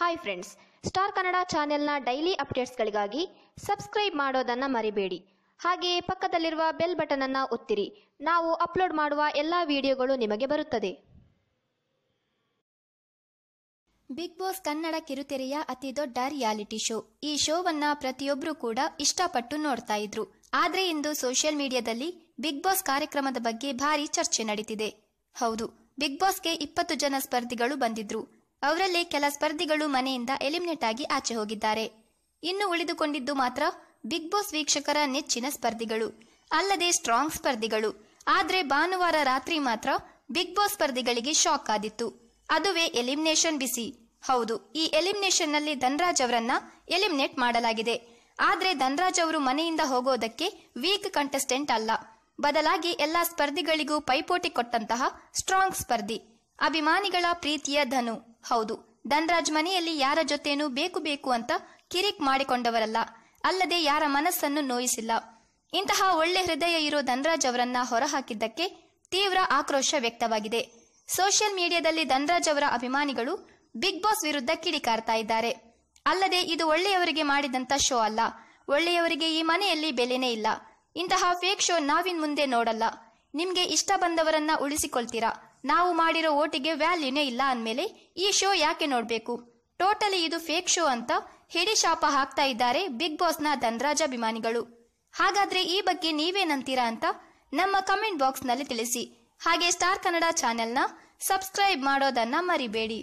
Hi friends star Kannada ಚಾನೆಲ್ನ daily ಅಪ್ಡೇಟ್ಸ್ಗಳಿಗಾಗಿ subscribe ಮಾಡೋದನ್ನು ಮರಿಬೇಡಿ. ಹಾಗೆಯೇ ಪಕ್ಕದಲ್ಲಿರುವ ಬೆಲ್ ಬಟನ್ ಅನ್ನು ಒತ್ತಿರಿ. ನಾವು ಅಪ್ಲೋಡ್ ಮಾಡುವ ಎಲ್ಲ ವಿಡಿಯೋಗಳು ನಿಮಗೆ ಬರುತ್ತದೆ. ಬಿಗ್ ಬಾಸ್ ಕನ್ನಡ ಕಿರುತೆರೆಯ ಅತಿ ದೊಡ್ಡ ರಿಯಾಲಿಟಿ ಶೋ ಈ ಶೋವನ್ನ ಪ್ರತಿಯೊಬ್ಬರೂ ಕೂಡ ಇಷ್ಟಪಟ್ಟು ನೋಡ್ತಾ ಇದ್ರು. ಆದ್ರೆ ಇಂದು ಸೋಷಿಯಲ್ ಮೀಡಿಯಾದಲ್ಲಿ ಬಿಗ್ ಬಾಸ್ ಕಾರ್ಯಕ್ರಮದ ಬಗ್ಗೆ ಭಾರಿ ಚರ್ಚೆ ನಡೀತಿದೆ. ಹೌದು ಬಿಗ್ ಬಾಸ್ಗೆ ಇಪ್ಪತ್ತು ಜನ ಸ್ಪರ್ಧಿಗಳು ಬಂದಿದ್ರು. ಅವರಲ್ಲಿ ಕೆಲ ಸ್ಪರ್ಧಿಗಳು ಮನೆಯಿಂದ ಎಲಿಮಿನೇಟ್ ಆಗಿ ಆಚೆ ಹೋಗಿದ್ದಾರೆ. ಇನ್ನು ಉಳಿದುಕೊಂಡಿದ್ದು ಮಾತ್ರ ಬಿಗ್ ಬಾಸ್ ವೀಕ್ಷಕರ ನೆಚ್ಚಿನ ಸ್ಪರ್ಧಿಗಳು. ಅಲ್ಲದೆ ಸ್ಟ್ರಾಂಗ್ ಸ್ಪರ್ಧಿಗಳು. ಆದ್ರೆ ಭಾನುವಾರ ರಾತ್ರಿ ಮಾತ್ರ ಬಿಗ್ ಬಾಸ್ ಸ್ಪರ್ಧಿಗಳಿಗೆ ಶಾಕ್ ಆದಿತ್ತು. ಅದುವೇ ಎಲಿಮಿನೇಷನ್ ಬಿಸಿ. ಹೌದು, ಈ ಎಲಿಮಿನೇಷನ್ನಲ್ಲಿ ಧನ್ರಾಜ್ ಅವರನ್ನ ಎಲಿಮಿನೇಟ್ ಮಾಡಲಾಗಿದೆ. ಆದ್ರೆ ಧನ್ರಾಜ್ ಅವರು ಮನೆಯಿಂದ ಹೋಗೋದಕ್ಕೆ ವೀಕ್ ಕಂಟೆಸ್ಟೆಂಟ್ ಅಲ್ಲ. ಬದಲಾಗಿ ಎಲ್ಲಾ ಸ್ಪರ್ಧಿಗಳಿಗೂ ಪೈಪೋಟಿ ಕೊಟ್ಟಂತಹ ಸ್ಟ್ರಾಂಗ್ ಸ್ಪರ್ಧಿ. ಅಭಿಮಾನಿಗಳ ಪ್ರೀತಿಯ ಧನು. ಹೌದು, ಧನ್ರಾಜ್ ಮನೆಯಲ್ಲಿ ಯಾರ ಜೊತೆನೂ ಬೇಕು ಬೇಕು ಅಂತ ಕಿರಿಕ್ ಮಾಡಿಕೊಂಡವರಲ್ಲ. ಅಲ್ಲದೆ ಯಾರ ಮನಸ್ಸನ್ನು ನೋಯಿಸಿಲ್ಲ. ಇಂತಹ ಒಳ್ಳೆ ಹೃದಯ ಇರೋ ಧನ್ರಾಜ್ ಅವರನ್ನ ಹೊರಹಾಕಿದ್ದಕ್ಕೆ ತೀವ್ರ ಆಕ್ರೋಶ ವ್ಯಕ್ತವಾಗಿದೆ. ಸೋಷಿಯಲ್ ಮೀಡಿಯಾದಲ್ಲಿ ಧನ್ರಾಜ್ ಅವರ ಅಭಿಮಾನಿಗಳು ಬಿಗ್ ಬಾಸ್ ವಿರುದ್ಧ ಕಿಡಿಕಾರ್ತಾ ಇದ್ದಾರೆ. ಅಲ್ಲದೆ ಇದು ಒಳ್ಳೆಯವರಿಗೆ ಮಾಡಿದಂತ ಶೋ ಅಲ್ಲ. ಒಳ್ಳೆಯವರಿಗೆ ಈ ಮನೆಯಲ್ಲಿ ಬೆಲೆನೇ ಇಲ್ಲ. ಇಂತಹ ಫೇಕ್ ಶೋ ನಾವಿನ್ ಮುಂದೆ ನೋಡಲ್ಲ. ನಿಮ್ಗೆ ಇಷ್ಟ ಬಂದವರನ್ನ ಉಳಿಸಿಕೊಳ್ತೀರಾ? ನಾವು ಮಾಡಿರೋ ಓಟಿಗೆ ವ್ಯಾಲ್ಯೂನೇ ಇಲ್ಲ ಅಂದಮೇಲೆ ಈ ಶೋ ಯಾಕೆ ನೋಡಬೇಕು? ಟೋಟಲಿ ಇದು ಫೇಕ್ ಶೋ ಅಂತ ಹಿಡಿ ಶಾಪ ಹಾಕ್ತಾ ಇದ್ದಾರೆ ಬಿಗ್ ಬಾಸ್ನ ಧನರಾಜ ಅಭಿಮಾನಿಗಳು ಹಾಗಾದ್ರೆ ಈ ಬಗ್ಗೆ ನೀವೇನಂತೀರಾ ಅಂತ ನಮ್ಮ ಕಮೆಂಟ್ ಬಾಕ್ಸ್ನಲ್ಲಿ ತಿಳಿಸಿ. ಹಾಗೆ ಸ್ಟಾರ್ ಕನ್ನಡ ಚಾನೆಲ್ನ ಸಬ್ಸ್ಕ್ರೈಬ್ ಮಾಡೋದನ್ನ ಮರಿಬೇಡಿ.